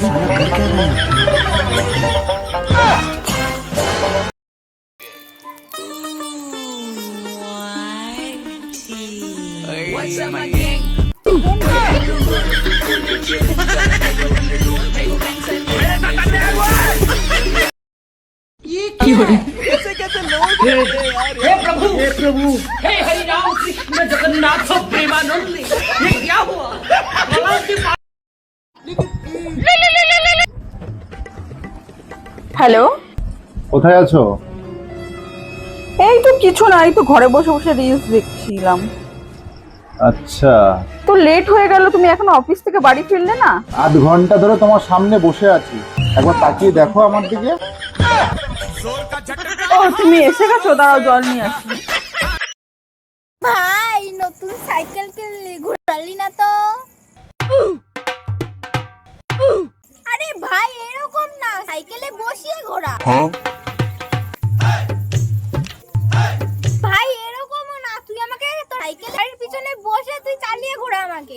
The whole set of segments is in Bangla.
साला कैसे लोग हे प्रभु हे प्रभु हे हरिराम कृष्ण जगन्नाथ प्रेमानंद ये क्या हुआ হ্যালো? কোথায় আছো? এই তো কিছু না এই তো ঘরে বসে বসে রিলস দেখছিলাম। আচ্ছা। তো লেট হয়ে গেল তুমি এখন অফিস থেকে বাড়ি ফিরলে না? আধ ঘণ্টা ধরে তোমার সামনে বসে আছি। একবার তাকিয়ে দেখো আমার দিকে। ও তুমি এসে গেছো? দাঁড়াও জল নিয়ে আসি। ভাই নতুন সাইকেল কিনলি ঘোরালি না তো? বসিয়ে ভাই এরকমও না। তুই আমাকে তোর সাইকেল গাড়ির পিছনে বসে তুই চালিয়ে ঘোরা আমাকে।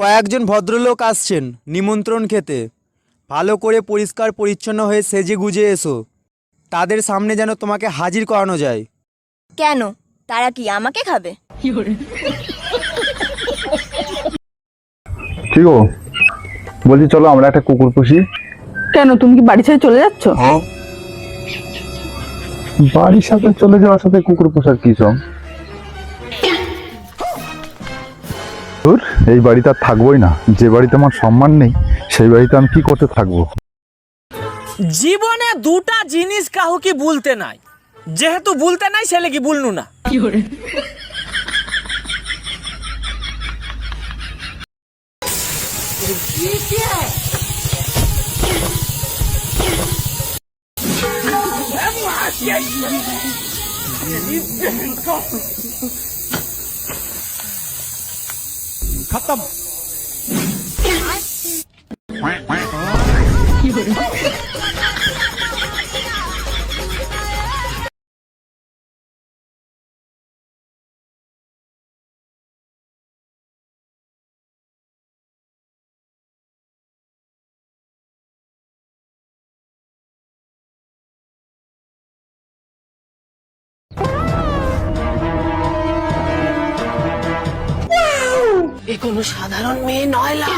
কয়েকজন ভদ্রলোক আসছেন নিমন্ত্রণ খেতে। ভালো করে পরিষ্কার পরিচ্ছন্ন হয়ে সেজে গুজে এসো। তাদের সামনে যেন তোমাকে হাজির করানো যায়। কেন? তারা কি আমাকে খাবে? ঠিক ও বলছি চলো আমরা একটা কুকুর পুষি। কেন তুমি কি বাড়ি ছেড়ে চলে যাচ্ছ? বাড়ির সাথে চলে যাওয়ার সাথে কুকুর পোষার কি সব ধুর, এই বাড়িতে আর থাকবোই না। যে বাড়িতে আমার সম্মান নেই সেই বাড়িতে আমি কি করতে থাকব? জীবনে দুটা জিনিস কাহুকে বলতে নাই। যেহেতু বলতে নাই সে কি বলনু না। এ কোনো সাধারণ মেয়ে নয়লা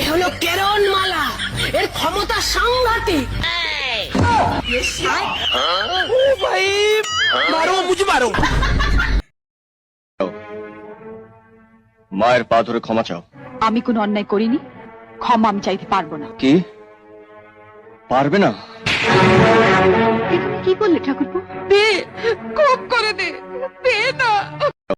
এ হলো কেরন মালা এর ক্ষমতা সাংঘাতিক। মায়ের পা ধরে ক্ষমা চাও। আমি কোনো অন্যায় করিনি ক্ষমা আমি চাইতে পারব না। কি? পারবে না? কি বললে ঠাকুরপো? দে করে দে দে না।